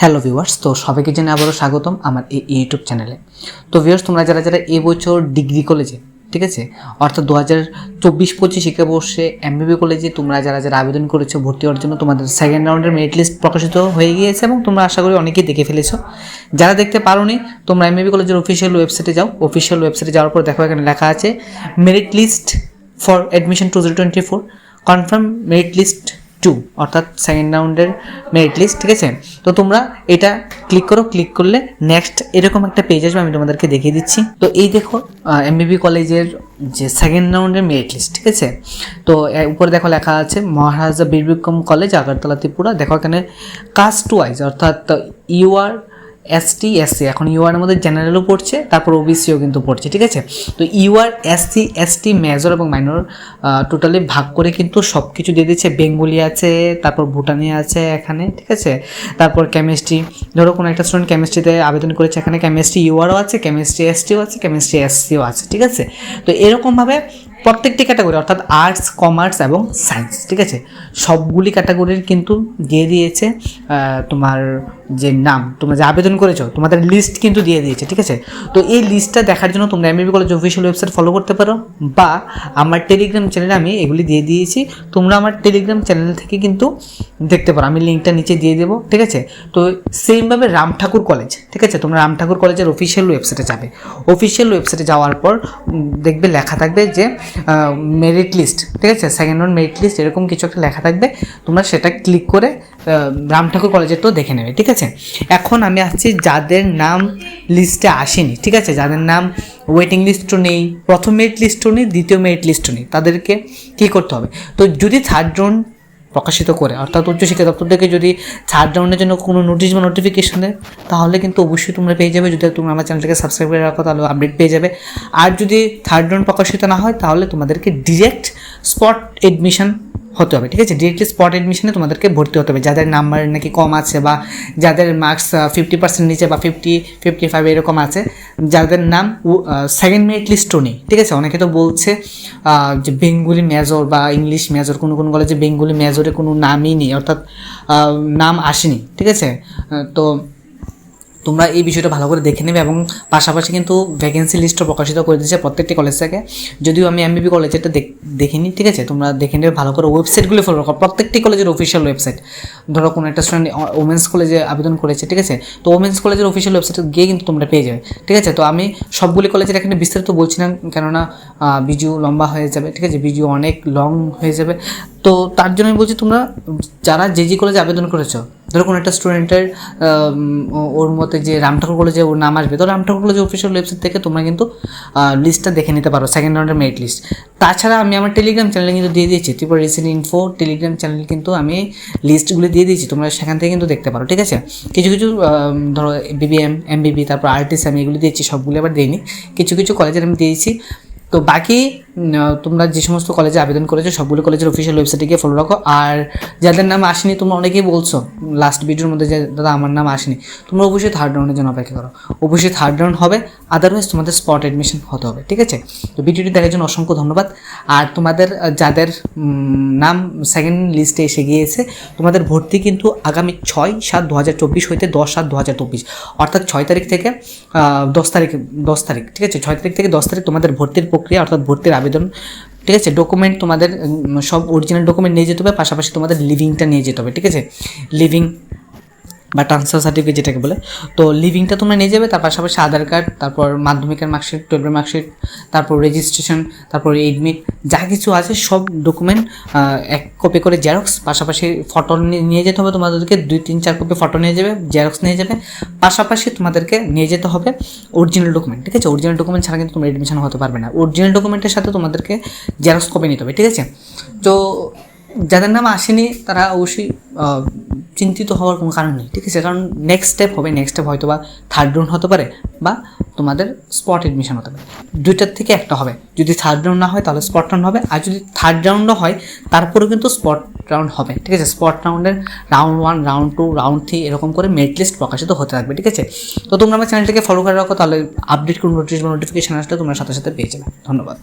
Hello viewers, তো সবাইকে জানাই আবারও স্বাগতম আমার এই ইউটিউব চ্যানেলে। তো ভিউয়ার্স, তোমরা যারা যারা এবছর ডিগ্রি কলেজে, ঠিক আছে, অর্থাৎ দু হাজার চব্বিশ পঁচিশ শিক্ষাবর্ষে এমবিবি কলেজে তোমরা যারা যারা আবেদন করেছ, ভর্তি হওয়ার জন্য তোমাদের সেকেন্ড রাউন্ডের মেরিট লিস্ট প্রকাশিত হয়ে গিয়েছে এবং তোমরা আশা করি অনেকেই দেখে ফেলেছো। যারা দেখতে পারোনি, তোমরা এমবিবি কলেজের অফিসিয়াল ওয়েবসাইটে যাও। অফিসিয়াল ওয়েবসাইটে যাওয়ার পর দেখো এখানে লেখা আছে merit list for admission two zero twenty four confirm merit list two অর্থাৎ সেকেন্ড রাউন্ডের মেরিট লিস্ট ঠিক আছে? তো তোমরা এটা ক্লিক করো ক্লিক করলে নেক্সট এরকম একটা পেজ আসবে, আমি তোমাদেরকে দেখিয়ে দিচ্ছি। তো এই দেখো এমবিবি কলেজের যে সেকেন্ড রাউন্ডের মেরিট লিস্ট ঠিক আছে? তো উপরে দেখো লেখা আছে, মহারাজা বীরবিক্রম কলেজ আগরতলা ত্রিপুরা। দেখো এখানে কাস্ট ওয়াইজ অর্থাৎ ইউআর এসটি এসসি এখন ইউআর মধ্যে জেনারেলও পড়ছে, তারপর ওবিসিও কিন্তু পড়ছে, ঠিক আছে? তো ইউআর এসসি এসটি মেজর এবং মাইনর টোটালি ভাগ করে কিন্তু সব কিছু দিয়ে দিচ্ছে। বেঙ্গলি আছে, তারপর ভুটানি আছে এখানে, ঠিক আছে? তারপর কেমিস্ট্রি ধরো কোনো একটা স্টুডেন্ট কেমিস্ট্রিতে আবেদন করেছে, এখানে কেমিস্ট্রি ইউআরও আছে কেমিস্ট্রি এসটিও আছে কেমিস্ট্রি এসসিও আছে, ঠিক আছে? তো এরকমভাবে প্রত্যেকটি ক্যাটাগরি অর্থাৎ আর্টস কমার্স এবং সায়েন্স ঠিক আছে? সবগুলি ক্যাটাগরির কিন্তু দিয়ে দিয়েছে তোমার যে নাম, তোমরা যে আবেদন করেছ, তোমাদের লিস্ট কিন্তু দিয়ে দিয়েছে, ঠিক আছে? তো এই লিস্টটা দেখার জন্য তোমরা MBB college official website follow করতে পারো, বা আমার টেলিগ্রাম চ্যানেলে আমি এগুলি দিয়ে দিয়েছি, তোমরা আমার টেলিগ্রাম চ্যানেল থেকে কিন্তু দেখতে পারো, আমি লিঙ্কটা নিচে দিয়ে দেবো, ঠিক আছে? তো সেমভাবে রাম ঠাকুর কলেজ ঠিক আছে? তোমরা রাম ঠাকুর কলেজের অফিসিয়াল ওয়েবসাইটে যাবে। অফিসিয়াল ওয়েবসাইটে যাওয়ার পর দেখবে লেখা থাকবে যে মেরিট লিস্ট ঠিক আছে? সেকেন্ড রাউন্ড মেরিট লিস্ট এরকম কিছু একটা লেখা থাকবে, তোমরা সেটা ক্লিক করে রাম ঠাকুর কলেজেরটাও দেখে নেবে, ঠিক আছে? এখন আমি আসছি যাদের নাম লিস্টে আসেনি, ঠিক আছে? যাদের নাম ওয়েটিং লিস্টও নেই, প্রথম মেরিট লিস্টও নেই, দ্বিতীয় মেরিট লিস্টও নেই, তাদেরকে কী করতে হবে? তো যদি থার্ড রাউন্ড প্রকাশিত করে, অর্থাৎ উচ্চশিক্ষা দপ্তর থেকে যদি থার্ড রাউন্ডের জন্য কোনো নোটিশ বা নোটিফিকেশন দেয়, তাহলে কিন্তু অবশ্যই তোমরা পেয়ে যাবে। যদি তোমরা আমার চ্যানেলটাকে সাবস্ক্রাইব করে রাখো, তাহলে আপডেট পেয়ে যাবে। আর যদি থার্ড রাউন্ড প্রকাশিত না হয়, তাহলে তোমাদেরকে ডিরেক্ট স্পট এডমিশন হতে হবে, ঠিক আছে? ডিরেক্টলি স্পট এডমিশনে তোমাদেরকে ভর্তি হতে হবে। যাদের নাম্বার নাকি কম আছে বা যাদের মার্কস ফিফটি পার্সেন্ট নিচে বা ফিফটি ফিফটি ফাইভ এরকম আছে, যাদের নাম সেকেন্ড মেরিট লিস্টও নেই, ঠিক আছে? অনেকে তো বলছে যে বেঙ্গলি মেজর বা ইংলিশ মেজর কোনো কোনো কলেজে বেঙ্গলি মেজরে কোনো নামই নেই, অর্থাৎ নাম আসেনি, ঠিক আছে? তো তোমরা এই বিষয়টা ভালো করে দেখে নেবে এবং পাশাপাশি কিন্তু ভ্যাকেন্সি লিস্টও প্রকাশিত করে দিয়েছে প্রত্যেকটি কলেজ থেকে। যদিও আমি এম এমবিবি কলেজেরটা দেখ- দেখিনি, ঠিক আছে? তোমরা দেখে নেবে, ভালো করে ওয়েবসাইটগুলো ফলো রাখো প্রত্যেকটি কলেজের অফিসিয়াল ওয়েবসাইট ধরো কোনো একটা স্টুডেন্ট ওমেন্স কলেজে আবেদন করেছে, ঠিক আছে? তো ওমেন্স কলেজের অফিসিয়াল ওয়েবসাইটে গিয়ে কিন্তু তোমরা পেয়ে যাবে, ঠিক আছে? তো আমি সবগুলি কলেজের এখানে বিস্তারিত বলছি না, কেননা বিজু লম্বা হয়ে যাবে, ঠিক আছে? বিজু অনেক লং হয়ে যাবে। তো তার জন্য আমি বলছি, তোমরা যারা যে যে কলেজে আবেদন করেছ, ধরো কোনো একটা স্টুডেন্টের ওর মতে যে রামঠাকুর কলেজে ওর নাম আসবে, তো রামঠাকুর কলেজের অফিসিয়াল ওয়েবসাইট থেকে তোমরা কিন্তু লিস্টটা দেখে নিতে পারো সেকেন্ড রাউন্ডের মেরিট লিস্ট তাছাড়া আমি আমার টেলিগ্রাম চ্যানেলে কিন্তু দিয়ে দিয়েছি। Tripura recent info Telegram channel কিন্তু আমি লিস্টগুলো দিয়ে দিয়েছি। তোমরা সেখান থেকে কিন্তু দেখতে পারো, ঠিক আছে? কিছু কিছু ধরো বিবিএম এমবিবি তারপর আর্টিস আমি এগুলো দিয়েছি, সবগুলো আবার দিইনি। কিছু কিছু কলেজের আমি দিয়েছি। তো বাকি তোমরা যে সমস্ত কলেজে আবেদন করেছ, সবগুলো কলেজের অফিসিয়াল ওয়েবসাইটে গিয়ে ফলো রাখো। আর যাদের নাম আসেনি, তোমরা অনেকেই বলছো লাস্ট ভিডিওর মধ্যে যে, দাদা, আমার নাম আসেনি। তোমরা অবশ্যই থার্ড রাউন্ডের জন্য অপেক্ষা করো। অবশ্যই থার্ড রাউন্ড হবে আদারওয়াইজ তোমাদের স্পট অ্যাডমিশন হতে হবে, ঠিক আছে? তো ভিডিওটি দেখার জন্য অসংখ্য ধন্যবাদ। আর তোমাদের যাদের নাম সেকেন্ড লিস্টে এসে গিয়েছে, তোমাদের ভর্তি কিন্তু আগামী ছয় সাত দু হাজার চব্বিশ হইতে দশ সাত দু হাজার চব্বিশ। অর্থাৎ ছয় তারিখ থেকে দশ তারিখ দশ তারিখ, ঠিক আছে? ছয় তারিখ থেকে দশ তারিখ তোমাদের ভর্তির প্রক্রিয়া, অর্থাৎ ভর্তির আবেদন ঠিক আছে? ডকুমেন্ট তোমাদের সব অরিজিনাল ডকুমেন্ট নিয়ে যেতে হবে, পাশাপাশি তোমাদের লিভিংটা নিয়ে যেতে হবে, ঠিক আছে? লিভিং বা ট্রান্সফার সার্টিফিকেট যেটাকে বলে। তো লিভিংটা তোমরা নিয়ে যাবে, তার পাশাপাশি আধার কার্ড তারপর মাধ্যমিকের মার্কশিট টুয়েলভের মার্কশিট তারপর রেজিস্ট্রেশন তারপর এডমিট যা কিছু আছে সব ডকুমেন্ট এক কপি করে জেরক্স পাশাপাশি ফটো নিয়ে যেতে হবে তোমাদেরকে, দুই তিন চার কপি ফটো নিয়ে যাবে জেরক্স নিয়ে যাবে, পাশাপাশি তোমাদেরকে নিয়ে যেতে হবে অরিজিনাল ডকুমেন্ট ঠিক আছে? অরিজিনাল ডকুমেন্ট ছাড়া কিন্তু তোমরা এডমিশন হতে পারবে না। অরিজিনাল ডকুমেন্টের সাথে তোমাদেরকে জেরক্স কপি নিতে হবে, ঠিক আছে? তো যাদের নাম আসেনি, তারা অবশ্যই চিন্তিত হওয়ার কোনো কারণ নেই, ঠিক আছে? কারণ নেক্সট স্টেপ হবে নেক্সট স্টেপ হয়তো বা থার্ড রাউন্ড হতে পারে বা তোমাদের স্পট এডমিশন হতে পারে। দুইটার থেকে একটা হবে। যদি থার্ড রাউন্ড না হয়, তাহলে স্পট রাউন্ড হবে। আর যদি থার্ড রাউন্ডও হয়, তারপরেও কিন্তু স্পট রাউন্ড হবে, ঠিক আছে? স্পট রাউন্ডের round one round two round three এরকম করে মেরিট লিস্ট প্রকাশিত হতে থাকবে, ঠিক আছে? তো তোমরা আমার চ্যানেলটাকে ফলো করে রাখো, তাহলে আপডেট কোনো নোটিফিকেশন আসলে তোমরা সাথে সাথে পেয়ে যাবে। ধন্যবাদ।